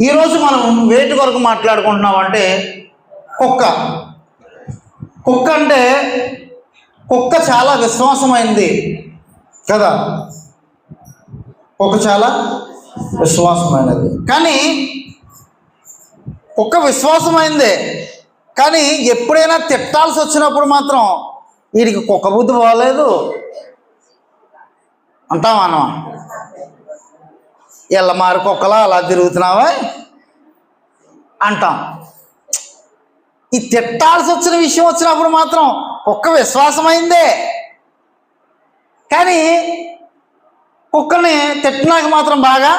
ఈరోజు మనం వేటి కొరకు మాట్లాడుకుంటున్నాం అంటే కుక్క. కుక్క అంటే కుక్క చాలా విశ్వాసమైంది కదా? కుక్క చాలా విశ్వాసమైనది. కానీ కుక్క విశ్వాసమైందే. కానీ ఎప్పుడైనా తిట్టాల్సి వచ్చినప్పుడు మాత్రం వీడికి కుక్క బుద్ధి పోలేదు. అంటాం మనం ఎల్లమారు కుక్కలా అలా తిరుగుతున్నావా? అంటాం. ఈ తిట్టాల్సి వచ్చిన విషయం వచ్చినప్పుడు మాత్రం కుక్క విశ్వాసమైందే. కానీ కుక్కని తిట్టినాక మాత్రం బాగా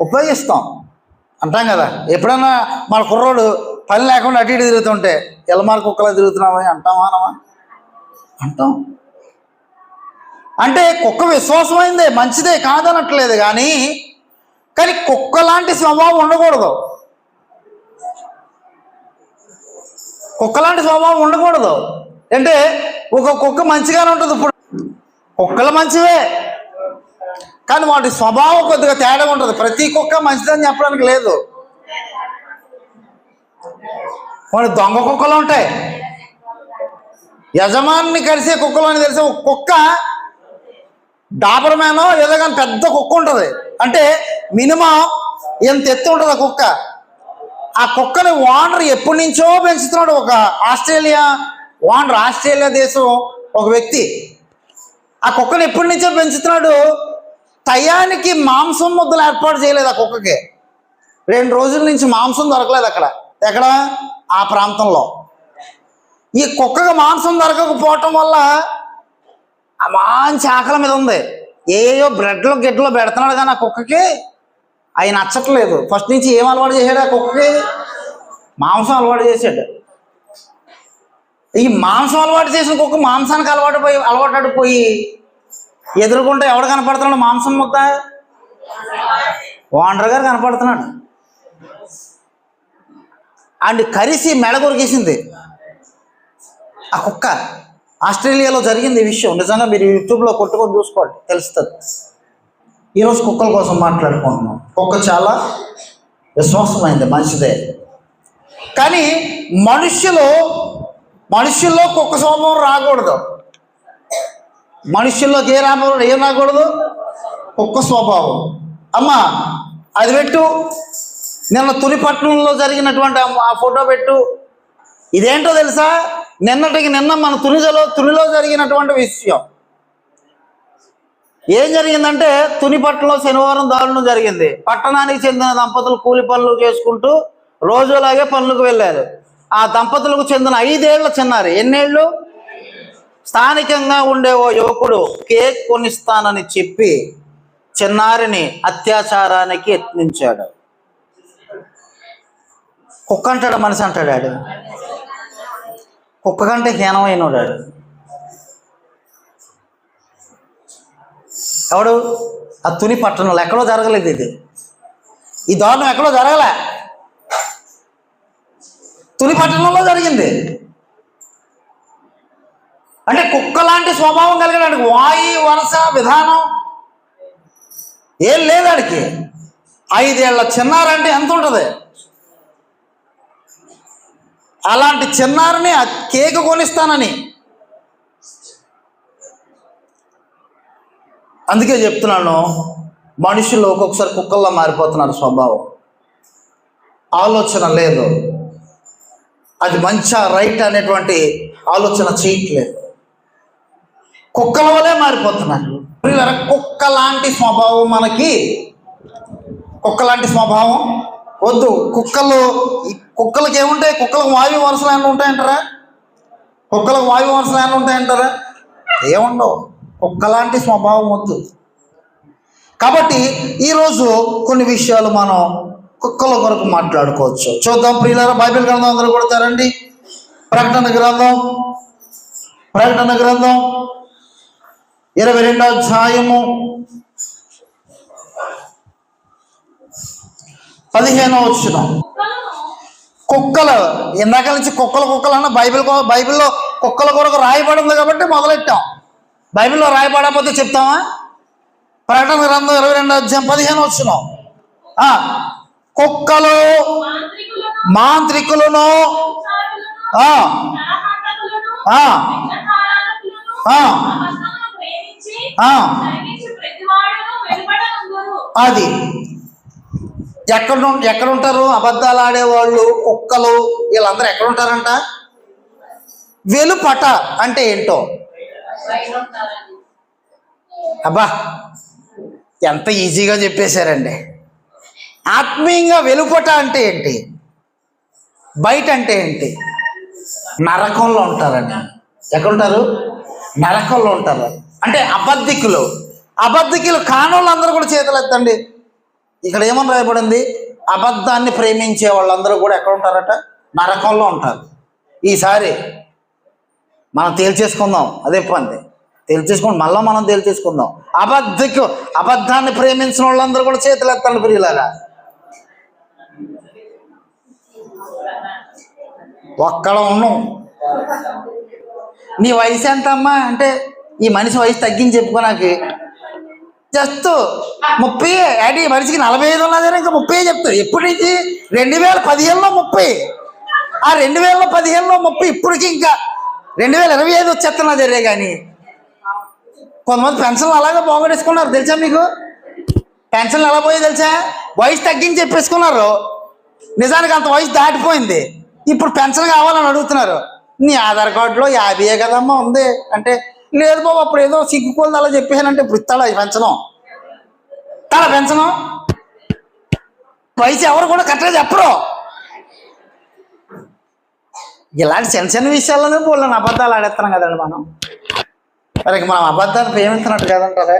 ఉపయోగిస్తాం. అంటాం కదా. ఎప్పుడైనా మన కుర్రోడు పని లేకుండా అటు ఇటు తిరుగుతుంటే ఎల్లమారు కుక్కలా తిరుగుతున్నావా? అంటామా అనమా అంటాం. అంటే కుక్క విశ్వాసమైందే మంచిదే కాదనట్లేదు కానీ కానీ కుక్క లాంటి స్వభావం ఉండకూడదు. కుక్క లాంటి స్వభావం ఉండకూడదు. అంటే ఒక కుక్క మంచిగానే ఉంటుంది ఇప్పుడు. కుక్కలు మంచివే. కానీ వాటి స్వభావం కొద్దిగా తేడా ఉంటుంది. ప్రతి కుక్క మంచిదని చెప్పడానికి లేదు. వాడి దొంగ కుక్కలు ఉంటాయి. యజమాని కలిసే కుక్కలు అని తెలిసే ఒక కుక్క డాబరమేనో ఏదో కానీ పెద్ద కుక్క ఉంటుంది. అంటే మినిమం ఎంత ఎత్తు ఉంటుంది ఆ కుక్క? ఆ కుక్కని వానర్ ఎప్పటి నుంచో పెంచుతున్నాడు ఒక ఆస్ట్రేలియా ఓనర్ ఆస్ట్రేలియా దేశం ఒక వ్యక్తి. ఆ కుక్కని ఎప్పటి నుంచో పెంచుతున్నాడు? టయానికి మాంసం ముద్దలు ఏర్పాటు చేయలేదు ఆ కుక్కకి. రెండు రోజుల నుంచి మాంసం దొరకలేదు అక్కడ. ఎక్కడ? ఆ ప్రాంతంలో. ఈ కుక్కకి మాంసం దొరకకపోవటం వల్ల ఆ మంచి ఆకలి మీద ఉంది. ఏయో బ్రెడ్లో గిడ్లో పెడుతున్నాడు కానీ ఆ కుక్కకి అవి నచ్చట్లేదు. ఫస్ట్ నుంచి ఏం అలవాటు చేశాడు ఆ కుక్కకి? మాంసం అలవాటు చేశాడు. ఈ మాంసం అలవాటు చేసిన కుక్క మాంసానికి అలవాటు పోయి అలవాటు పోయి ఎదుర్కొంటే ఎవడు కనపడుతున్నాడు? మాంసం ముక్క ఓనర్ గారు కనపడుతున్నాడు. అండ్ కరిసి మెడ కొరికేసింది. ఆ కుక్క. ఆస్ట్రేలియాలో జరిగింది ఈ విషయం. నిజంగా మీరు యూట్యూబ్లో కొట్టుకొని చూసుకోండి తెలుస్తుంది. ఈరోజు కుక్కల కోసం మాట్లాడుకుంటున్నాం. కుక్క చాలా విశ్వాసమైంది మంచిదే. కానీ మనుషులు మనుషుల్లో కుక్క స్వభావం రాకూడదు. మనుష్యుల్లోకి ఏ రాబో ఏం రాకూడదు? కుక్క స్వభావం. అమ్మా అది పెట్టు. నిన్న తులిపట్నంలో జరిగినటువంటి ఆ ఫోటో పెట్టు. ఇదేంటో తెలుసా? నిన్నటికి నిన్న మన తునిజలో తునిలో జరిగినటువంటి విషయం. ఏం జరిగిందంటే తునిపట్నంలో శనివారం దారుణం జరిగింది. పట్టణానికి చెందిన దంపతులు కూలి పనులు చేసుకుంటూ రోజులాగే పనులకు వెళ్ళారు. ఆ దంపతులకు చెందిన ఐదేళ్ళ చిన్నారి ఎన్నేళ్ళు స్థానికంగా ఉండే ఓ యువకుడు కేక్ కొనిస్తానని చెప్పి చిన్నారిని అత్యాచారానికి యత్నించాడు. కుక్క అంటాడు మనిషి అంటాడు ఆడు? కుక్క కంటే హీనమైన వాడు ఎవడు? ఆ తుని పట్టణంలో. ఎక్కడో జరగలేదు ఇది. ఈ దారుణం ఎక్కడో జరగలే. తుని పట్టణంలో జరిగింది. అంటే కుక్క లాంటి స్వభావం కలిగిన వాయి వరస విధానం ఏం లేదు ఆడికి. ఐదేళ్ళ చిన్నారంటే ఎంత ఉంటుంది? అలాంటి చిన్నారిని ఆ కేక్ కొనిస్తానని. అందుకే చెప్తున్నాను మనుషులు ఒక్కొక్కసారి కుక్కల్లో మారిపోతున్నారు స్వభావం. ఆలోచన లేదు. అది మంచా రైట్ అనేటువంటి ఆలోచన చేయట్లేదు. కుక్కల వలే మారిపోతున్నారు. కుక్క లాంటి స్వభావం మనకి కుక్క లాంటి స్వభావం వద్దు. కుక్కలు ఈ కుక్కలకి ఏముంటాయి? కుక్కలకు వాయు వరుసలు ఏమైనా ఉంటాయంటారా? కుక్కలకు వాయు వరుసలు ఏమైనా ఉంటాయంటారా? ఏముండవు. కుక్క లాంటి స్వభావం వద్దు. కాబట్టి ఈరోజు కొన్ని విషయాలు మనం కుక్కల కొరకు మాట్లాడుకోవచ్చు. చూద్దాం ప్రియులారా బైబిల్ గ్రంథం అందరూ కొడతారండి ప్రకటన గ్రంథం ప్రకటన గ్రంథం. ఇరవై రెండో అధ్యాయము. పదిహేనో వచ్చిన. కుక్కలు ఇందాక నుంచి కుక్కలు కుక్కలు అన్న బైబిల్ బైబిల్లో కుక్కల కొరకు రాయబడింది కాబట్టి మొదలెట్టాం. బైబిల్లో రాయబడకపోతే చెప్తామా? ప్రకటన గ్రంథం ఇరవై రెండు అధ్యాయం పదిహేను వచ్చిన. కుక్కలు మాంత్రికులను అది. ఎక్కడ ఎక్కడుంటారు? ఎక్కడ ఉంటారు అబద్ధాలు ఆడేవాళ్ళు కుక్కలు వీళ్ళందరూ ఎక్కడ ఉంటారంట వెలుపట అంటే ఏంటో? అబ్బా ఎంత ఈజీగా చెప్పేశారండి. ఆత్మీయంగా వెలుపట అంటే ఏంటి? బయట అంటే ఏంటి? నరకంలో ఉంటారండి. ఎక్కడుంటారు? నరకంలో ఉంటారు. అంటే అబద్ధికులు. అబద్ధికులు కానోళ్ళందరూ కూడా చేతులు ఎత్తండి ఇక్కడ ఏమని రాయబడింది? అబద్ధాన్ని ప్రేమించే వాళ్ళందరూ కూడా ఎక్కడ ఉంటారట? నరకంలో ఉంటారు. ఈసారి మనం తేల్చేసుకుందాం. అదే పంది. తేల్చేసుకుని మళ్ళీ మనం తేల్చేసుకుందాం. అబద్ధకు అబద్ధాన్ని ప్రేమించిన వాళ్ళందరూ కూడా చేతులు ఎత్తాలి ప్రియులారా. ఒక్కడ ఉన్నాం నీ వయసు ఎంతమ్మా? అంటే ఈ మనిషి వయసు తగ్గించి చెప్పుకో నాకు జస్ట్ ముప్పై అడి మనిషికి నలభై ఐదు ఉన్నదని ఇంకా ముప్పై చెప్తారు ఎప్పటి నుంచి రెండు వేల పదిహేనులో ముప్పై ఆ రెండు వేల పదిహేనులో ముప్పై ఇప్పటికి ఇంకా రెండు వేల ఇరవై ఐదు వచ్చేస్తున్నా జరిగే కానీ కొంతమంది పెన్షన్లు అలాగే పోగొట్టేసుకున్నారు తెలుసా మీకు? పెన్షన్లు ఎలా పోయి తెలుసా? వయసు తగ్గించి చెప్పేసుకున్నారు. నిజానికి అంత వయసు దాటిపోయింది. ఇప్పుడు పెన్షన్ కావాలని అడుగుతున్నారు. నీ ఆధార్ కార్డులో యాభై కదమ్మా ఉంది? అంటే లేదు బాబు అప్పుడు ఏదో సిగ్గుకోలు అలా చెప్పానంటే ఇప్పుడు పెంచడం ఈ పెంచడం ఇస్తాడా వయసు ఎవరు కూడా కట్టలేదు చెప్పరు. ఇలాంటి చిన్న చిన్న విషయాల్లోనే పోలేని అబద్ధాలు ఆడేస్తున్నాం కదండి మనం. మరి మనం అబద్ధాన్ని ప్రేమిస్తున్నట్టు కదంటారే?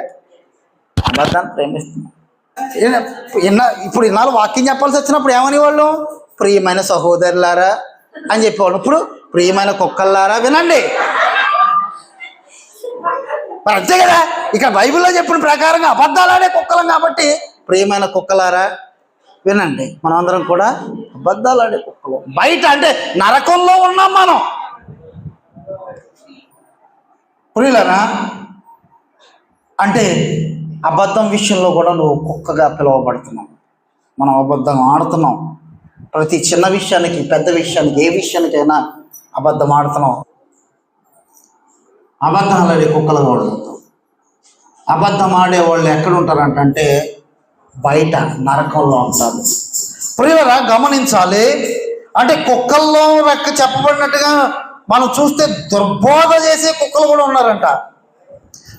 అబద్ధాన్ని ప్రేమిస్తున్నాం ఇన్న- ఇప్పుడు ఇన్నాళ్ళు వాక్యం చెప్పాల్సి వచ్చినప్పుడు ఏమనేవాళ్ళు? ప్రియమైన సహోదరులారా అని చెప్పేవాళ్ళు. ఇప్పుడు ప్రియమైన కుక్కల్లారా? వినండి. మరి అంతే కదా? ఇక్కడ బైబిల్లో చెప్పిన ప్రకారంగా అబద్ధాలాడే కుక్కలం కాబట్టి ప్రియమైన కుక్కలారా వినండి. మనమందరం కూడా అబద్ధాలు ఆడే కుక్కలు. బయట అంటే నరకంలో ఉన్నాం మనం. ప్రియులరా అంటే అబద్ధం విషయంలో కూడా నువ్వు కుక్కగా పిలువబడుతున్నావు. మనం అబద్ధం ఆడుతున్నాం. ప్రతి చిన్న విషయానికి పెద్ద విషయానికి ఏ విషయానికైనా అబద్ధం ఆడుతున్నాం. అబద్ధాలని కుక్కలు కుక్కలుగా వాడుతాం అబద్ధం ఆడే వాళ్ళు ఎక్కడ ఉంటారంటే బయట నరకంలో ఉంటారు. ప్రియులరా గమనించాలి. అంటే కుక్కల్లో రెక్క చెప్పబడినట్టుగా మనం చూస్తే దుర్బోధ చేసే కుక్కలు కూడా ఉన్నారంట.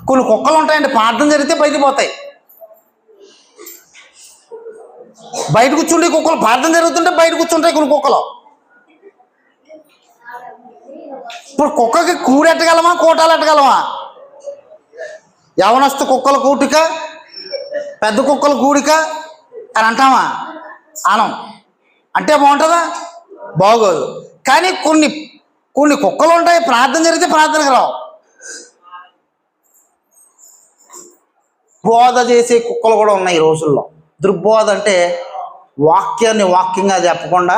కొన్ని కుక్కలు ఉంటాయండి ప్రార్థన జరిగితే బయటికి పోతాయి. బయట కూర్చుంటే కుక్కలు ప్రార్థన జరుగుతుంటే బయట కూర్చుంటాయి కొన్ని కుక్కలు. ఇప్పుడు కుక్కకి కూడెట్టగలమా కోటాలు ఎట్టగలమా? యవనస్తు కుక్కల కూటిక పెద్ద కుక్కల కూడిక అని అంటామా? అనం. అంటే బాగుంటుందా? బాగోదు. కానీ కొన్ని కొన్ని కుక్కలు ఉంటాయి ప్రార్థన జరిగితే ప్రార్థనకు రావు. బోధ చేసే కుక్కలు కూడా ఉన్నాయి ఈ రోజుల్లో. దుర్బోధ అంటే వాక్యాన్ని వాక్యంగా చెప్పకుండా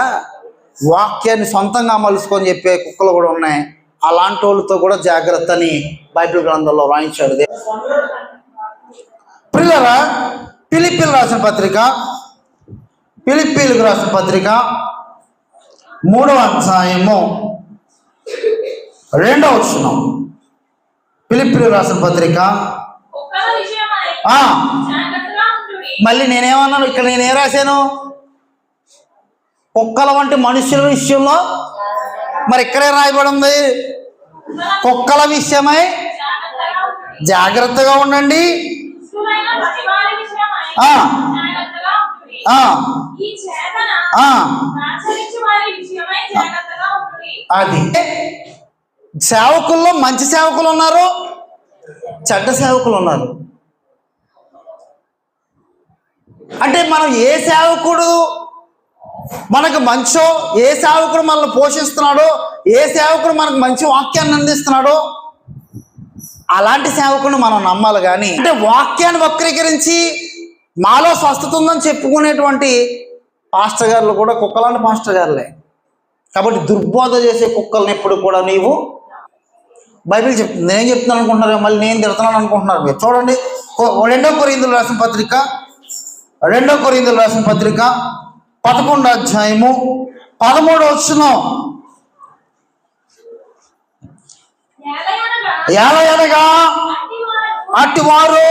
వాక్యాన్ని సొంతంగా మలుసుకొని చెప్పే కుక్కలు కూడా ఉన్నాయి అలాంటి వాళ్ళతో కూడా జాగ్రత్త అని బైబిల్ గ్రంథంలో రాయించాడు దేవుడు. ప్రియులరా పిలిపిల్ రాసిన పత్రిక పిలిపిలకు రాసిన పత్రిక మూడవ అధ్యాయము రెండవ వచనం పిలిపిలు రాసిన పత్రిక. మళ్ళీ నేనేమన్నాను ఇక్కడ నేనేం రాశాను కుక్కల వంటి మనుషుల విషయంలో మరి ఇక్కడే రాయబడి ఉంది. కుక్కల విషయమై జాగ్రత్తగా ఉండండి. అది. సేవకుల్లో మంచి సేవకులు ఉన్నారు చెడ్డ సేవకులు ఉన్నారు. అంటే మనం ఏ సేవకుడు మనకు మంచో ఏ సేవకుడు మనల్ని పోషిస్తున్నాడో ఏ సేవకుడు మనకు మంచి వాక్యాన్ని అందిస్తున్నాడో అలాంటి సేవకుని మనం నమ్మాలి కానీ అంటే వాక్యాన్ని వక్రీకరించి మాలో స్వస్థత ఉందని చెప్పుకునేటువంటి పాస్టర్ గారులు కూడా కుక్కలాంటి పాస్టర్ గారులే. కాబట్టి దుర్బోధ చేసే కుక్కల్ని ఎప్పుడు కూడా నీవు బైబిల్ చెప్తుంది నేను చెప్తున్నాను అనుకుంటున్నారు మళ్ళీ నేను తిడుతున్నాను అనుకుంటున్నారు. మీరు చూడండి రెండో కొరిందులు రాసిన పత్రిక రెండో కొరిందులు రాసిన పత్రిక పదకొండు అధ్యాయము పదమూడు వచ్చిన ఏలయనగా ఎలా ఎనగా అట్టివారు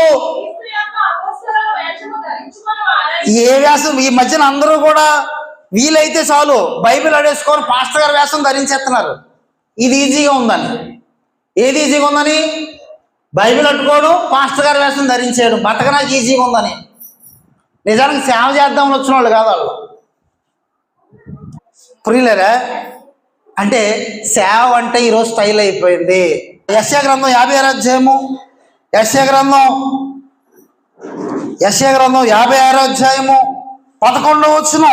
ఏ వ్యాసం? ఈ మధ్యన అందరూ కూడా వీలైతే చాలు బైబిల్ అడేసుకొని పాస్టర్ గారి వ్యాసం ధరించేస్తున్నారు. ఇది ఈజీగా ఉందని. ఏది ఈజీగా ఉందని? బైబిల్ అట్టుకోవడం పాస్టర్ గారి వేషం ధరించేయడం. బతకడానికి ఈజీగా ఉందని. నిజానికి సేవ చేద్దామని వచ్చిన వాళ్ళు కాదు వాళ్ళు. ప్రియులరా అంటే సేవ అంటే ఈరోజు స్టైల్ అయిపోయింది. యశ్యా గ్రంథం యాభై ఆరు అధ్యాయము. యశ్యా గ్రంథం యశ్యా గ్రంథం యాభై ఆరో అధ్యాయము. పదకొండవ వచ్చిన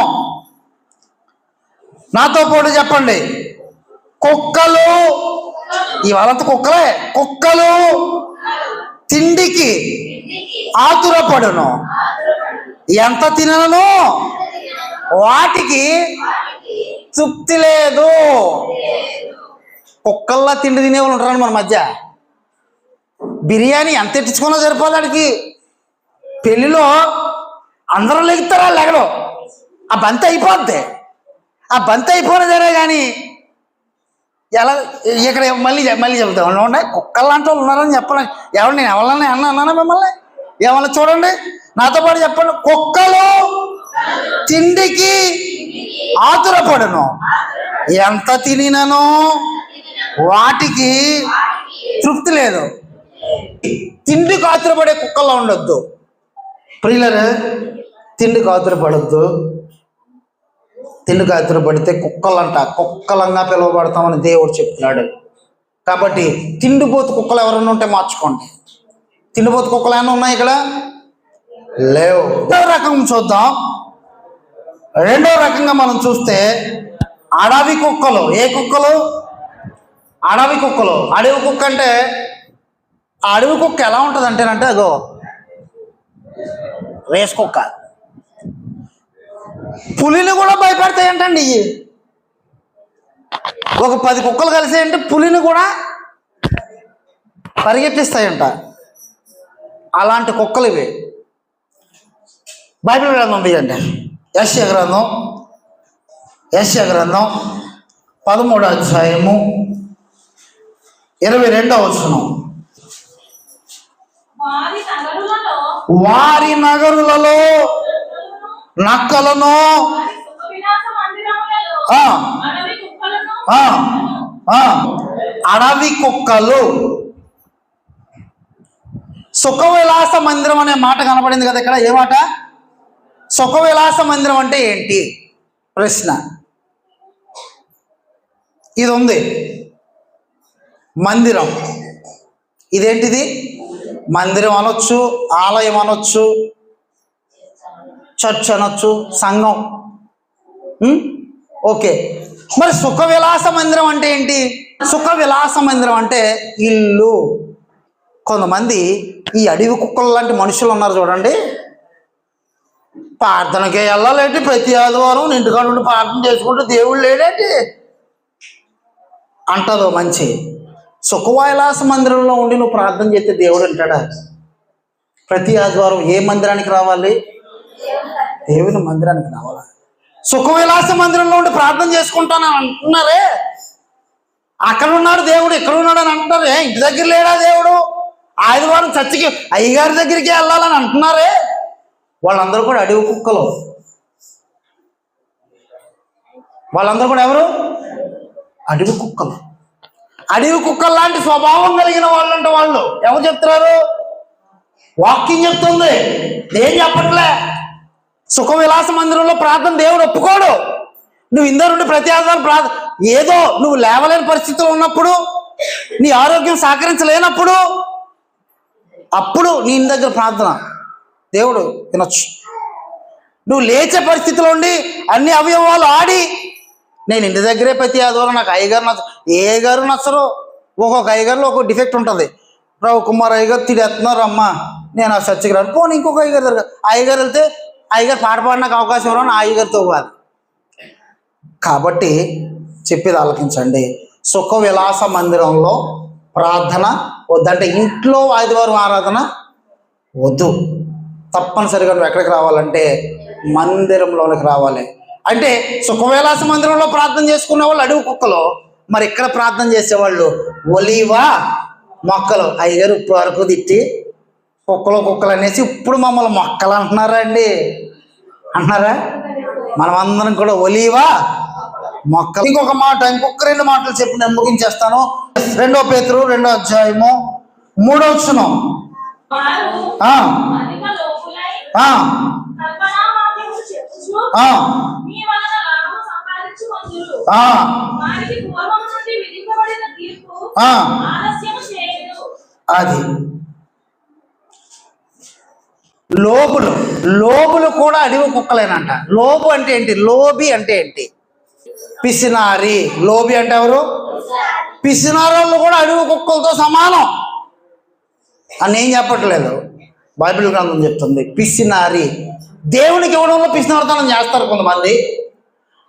నాతో పాటు చెప్పండి. కుక్కలు ఇవాళంతా కుక్కలే. కుక్కలు తిండికి ఆతురపడును. ఎంత తినను? వాటికి తృప్తి లేదు. కుక్కల్లా తిండి తినే వాళ్ళు ఉంటారండి మన మధ్య. బిర్యానీ ఎంత ఎట్టించుకున్నా సరిపోదు వాడికి అందరూ లెగుతారా లెగడం ఆ బంతి అయిపోద్ది. ఆ బంతి అయిపోయిన కానీ ఎలా ఇక్కడ మళ్ళీ మళ్ళీ చెప్తాం ఉండే కుక్కల్లాంటి వాళ్ళు ఉన్నారని చెప్పండి ఎవరు నేను ఎవరన్నా అన్నా అన్నానా మిమ్మల్ని? ఏమన్నా చూడండి. నాతో పాటు చెప్పండి. కుక్కలు తిండికి ఆతురపడను. ఎంత తినినను వాటికి తృప్తి లేదు. తిండికి ఆతురపడే కుక్కల్లో ఉండొద్దు. ప్రియులరు తిండికి ఆతురపడద్దు. తిండికి ఆతురపడితే కుక్కలంట కుక్కలంగా పిలువబడతామని దేవుడు చెప్తున్నాడు. కాబట్టి తిండిపోతు కుక్కలు ఎవరైనా ఉంటే మార్చుకోండి. తిండిపోతు కుక్కలు ఏమైనా ఉన్నాయి ఇక్కడ? లేవు. రకం చూద్దాం. రెండో రకంగా మనం చూస్తే అడవి కుక్కలు. ఏ కుక్కలు? అడవి కుక్కలు. అడవి కుక్క అంటే అడవి కుక్క ఎలా ఉంటుంది అంటేనంటే అగో రేస్ కుక్క. పులిని కూడా భయపెడతాయంటండి ఇవి ఒక పది కుక్కలు కలిసాయంటే పులిని కూడా పరిగెట్టిస్తాయంట అలాంటి కుక్కలు ఇవి. బైబిల్ గ్రంథం అంటే యశ్య గ్రంథం యశ్య గ్రంథం పదమూడు అధ్యాయము ఇరవై రెండవ వచనం. వారి నగరులలో నక్కలను అడవి కుక్కలు. సుఖ విలాస మందిరం అనే మాట కనపడింది కదా ఇక్కడ? ఏ మాట? సుఖ విలాస మందిరం అంటే ఏంటి? ప్రశ్న. ఇది ఉంది మందిరం. ఇదేంటిది? మందిరం అనొచ్చు ఆలయం అనొచ్చు చర్చ్ అనొచ్చు సంఘం. ఓకే. మరి సుఖ విలాస మందిరం అంటే ఏంటి? సుఖ విలాస మందిరం అంటే ఇల్లు. కొంతమంది ఈ అడవి కుక్కలు లాంటి మనుషులు ఉన్నారు చూడండి. ప్రార్థనకే వెళ్ళాలేంటి? ప్రతి ఆదివారం ఇంటికాడ నుండి ప్రార్థన చేసుకుంటే దేవుడు లేడేంటి? అంటదో మంచి. సుఖవైలాస మందిరంలో ఉండి నువ్వు ప్రార్థన చేస్తే దేవుడు అంటాడా? ప్రతి ఆదివారం ఏ మందిరానికి రావాలి? దేవుని మందిరానికి రావాలా? సుఖవిలాస మందిరంలో ఉండి ప్రార్థన చేసుకుంటానని అంటున్నారే? అక్కడ ఉన్నాడు దేవుడు ఇక్కడ ఉన్నాడు అని అంటున్నారే. ఇంటి దగ్గర లేడా దేవుడు? ఆదివారం చర్చికి అయ్యగారి దగ్గరికి వెళ్ళాలని అంటున్నారే? వాళ్ళందరూ కూడా అడవి కుక్కలు. వాళ్ళందరూ కూడా ఎవరు? అడవి కుక్కలు. అడవి కుక్కలు లాంటి స్వభావం కలిగిన వాళ్ళు అంటే వాళ్ళు. ఎవరు చెప్తున్నారు? వాక్యం చెప్తుంది. ఏం చెప్పట్లే. సుఖ విలాస మందిరంలో ప్రార్థన దేవుడు ఒప్పుకోడు. నువ్వు ఇందరు నుండి ప్రతి ఆధారం ప్రార్థన ఏదో నువ్వు లేవలేని పరిస్థితిలో ఉన్నప్పుడు నీ ఆరోగ్యం సహకరించలేనప్పుడు అప్పుడు నీ ఇంటి దగ్గర ప్రార్థన. దేవుడు తినొచ్చు నువ్వు లేచే పరిస్థితిలో ఉండి అన్ని అవయవాలు ఆడి నేను ఇంటి దగ్గరే ప్రతి ఆదివారం నాకు అయ్యగారు నచ్చ ఏ గారు నచ్చరు ఒక్కొక్క అయ్యగారులో ఒక్కొక్క డిఫెక్ట్ ఉంటుంది. రావు కుమార్ అయ్యగారు తిడేస్తున్నారు అమ్మా నేను ఆ చర్చికి రాను. పోనీ ఇంకొక అయ్యగారు దగ్గర అయ్యగారు వెళ్తే అయ్యగారు పాట పాడడానికి అవకాశం రాను అయ్యగారితో పోవాలి. కాబట్టి చెప్పేది ఆలకించండి. సుఖ విలాస మందిరంలో ప్రార్థన వద్దంటే ఇంట్లో ఆదివారం ఆరాధన వద్దు. తప్పనిసరిగా నువ్వు ఎక్కడికి రావాలంటే మందిరంలోనికి రావాలి. అంటే సుఖవేలాస మందిరంలో ప్రార్థన చేసుకునే వాళ్ళు అడవి కుక్కలు మరి ఇక్కడ ప్రార్థన చేసేవాళ్ళు ఒలీవా మొక్కలు. అయ్యగారు ఇప్పుడు వరకు తిట్టి కుక్కలు కుక్కలు అనేసి ఇప్పుడు మమ్మల్ని మొక్కలు అంటున్నారా అండి? అంటున్నారా? మనమందరం కూడా ఒలీవా మొక్కలు. ఇంకొక మాట ఇంకొక రెండు మాటలు చెప్పి నేను ముగించేస్తాను. రెండో పేతురు రెండో అధ్యాయము మూడో వచనం. అది. లోబులు లోబులు కూడా అడవి కుక్కలేనంట. లోబు అంటే ఏంటి? లోబి అంటే ఏంటి? పిసినారి. లోబి అంటే ఎవరు? పిసినారోళ్ళు కూడా అడవి కుక్కలతో సమానం. అని ఏం చెప్పట్లేదు. బైబిల్ గ్రంథం చెప్తుంది పిసినారి. దేవునికి ఇవ్వడంలో పిసినారతనం చేస్తారు కొంతమంది.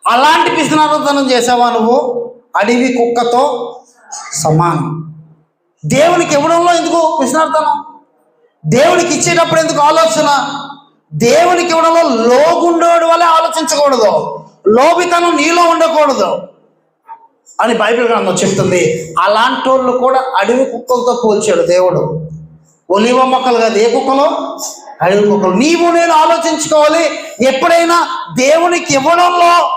అలాంటి పిసినారతనం చేసావా నువ్వు? అడవి కుక్కతో సమానం. దేవునికి ఇవ్వడంలో ఎందుకు పిసినారతనం? దేవునికి ఇచ్చేటప్పుడు ఎందుకు ఆలోచన? దేవునికి ఇవ్వడంలో లోగుండోడు వల్ల ఆలోచించకూడదు. లోబితనం నీలో ఉండకూడదు. అని బైబిల్ గ్రంథం చెప్తుంది. అలాంటి వాళ్ళు కూడా అడవి కుక్కలతో పోల్చాడు దేవుడు. ఒలివ మొక్కలు కాదు ఏ కుక్కలు? అడవి కుక్కలు. నీవు నేను ఆలోచించుకోవాలి. ఎప్పుడైనా దేవునికి ఇవ్వడంలో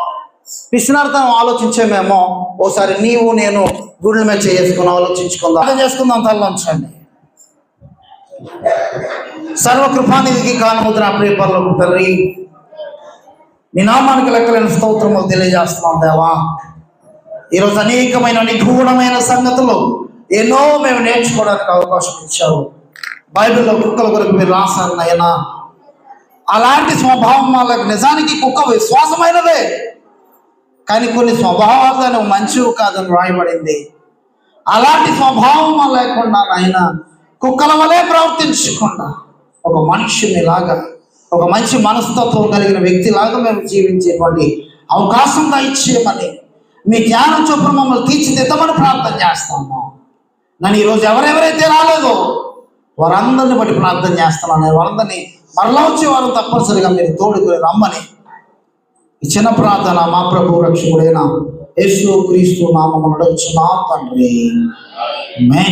పిసినార్థం ఆలోచించేమేమో? ఓసారి నీవు నేను గుడ్ల మీద చేసుకుని ఆలోచించుకుందాం. అర్థం చేసుకుందాం తల్లంచండి సర్వకృపానిధికి కానముద్ర ప్రియపర్లో తల్లి. నీ నామానికి లెక్కలేని స్తోత్రములు తెలియజేస్తున్నాం దేవా. ఈరోజు అనేకమైన నిగూఢమైన సంగతులు ఎన్నో మేము నేర్చుకోవడానికి అవకాశం ఇచ్చావు. బైబిల్లో కుక్కల కొరకు మీరు రాశారు నాయనా. అలాంటి స్వభావం వాళ్ళకి నిజానికి కుక్క విశ్వాసమైనదే. కానీ కొన్ని స్వభావాలు అనేవి మంచివి కాదని రాయబడింది అలాంటి స్వభావం లేకుండా నాయన కుక్కల వలె ప్రవర్తించకుండా ఒక మనుషునిలాగా ఒక మంచి మనస్తత్వం కలిగిన వ్యక్తిలాగా మేము జీవించేటువంటి అవకాశం దయచేయమని మీ జ్ఞానం చొప్పున మమ్మల్ని తీర్చిదిద్దమని ప్రార్థన చేస్తాము. నన్ను ఈరోజు ఎవరెవరైతే రాలేదో వారందరిని బట్టి ప్రార్థన చేస్తున్నాను. వారందరినీ మరలా వచ్చే వారు తప్పనిసరిగా మీరు తోడుకుని రమ్మని. ఈ చిన్న ప్రార్థన మా ప్రభు రక్షకుడైన యేసు క్రీస్తు నామమున నా తండ్రి. మే